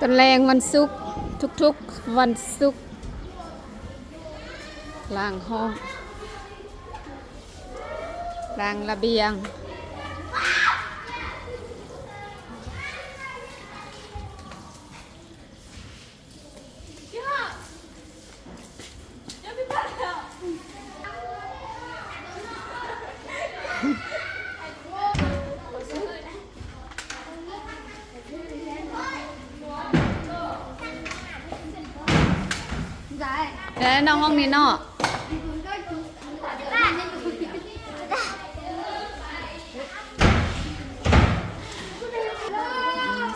ตอนแรงวันศุกร์ทุกๆวันศุกร์ล้างห้องล้างระเบียง แล้วนองห้องนี้เนาะ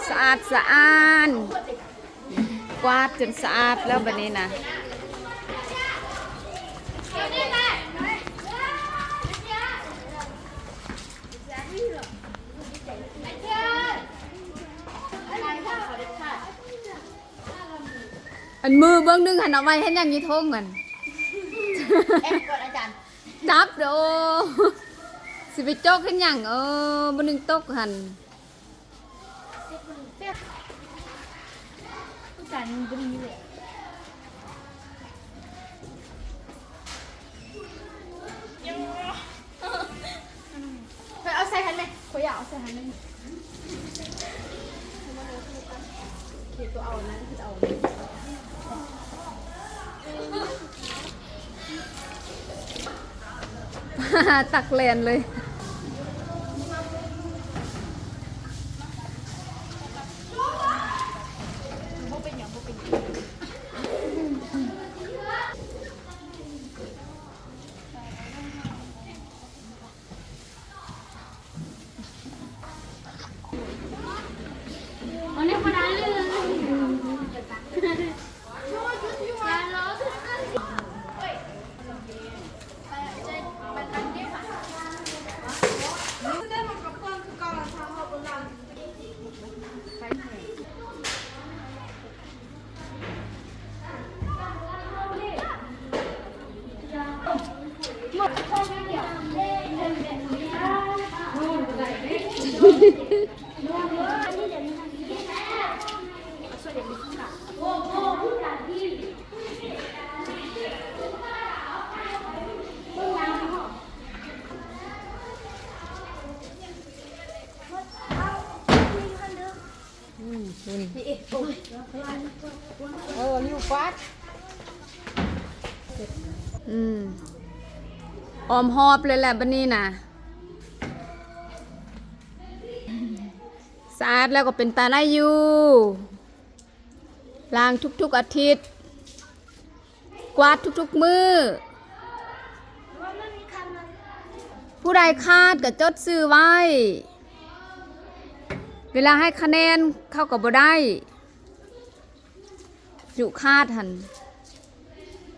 สะอาดสะอาดกวาดจนสะอาดแล้วบัดนี้นะ อันมือเบื้องหนึงหันเอาไว้ให้ยังอยี่ทงกัน เอ็มกดอาจารย์จับเด้อสิไปจกขึ้นยังเออบ่นึงตกหันอาจารย์มันมีเลยเคยเอาใส่หันไหมเคยอยากเอาใส่หันไหม คือตัวเอานั้นคือเอาตักแลนเลยอันนี้ เออนิ้วฟาดอืมออมหอบเลยแหละบันนี้นะ สะอาดแล้วก็เป็นตาได้อยู่ล้างทุกๆอาทิตย์ กวาดทุกๆมือ ผู้ใดคาดก็จดซื้อไว้ เวลาให้คะแนนเข้ากับบ่ได้จุคาดหัน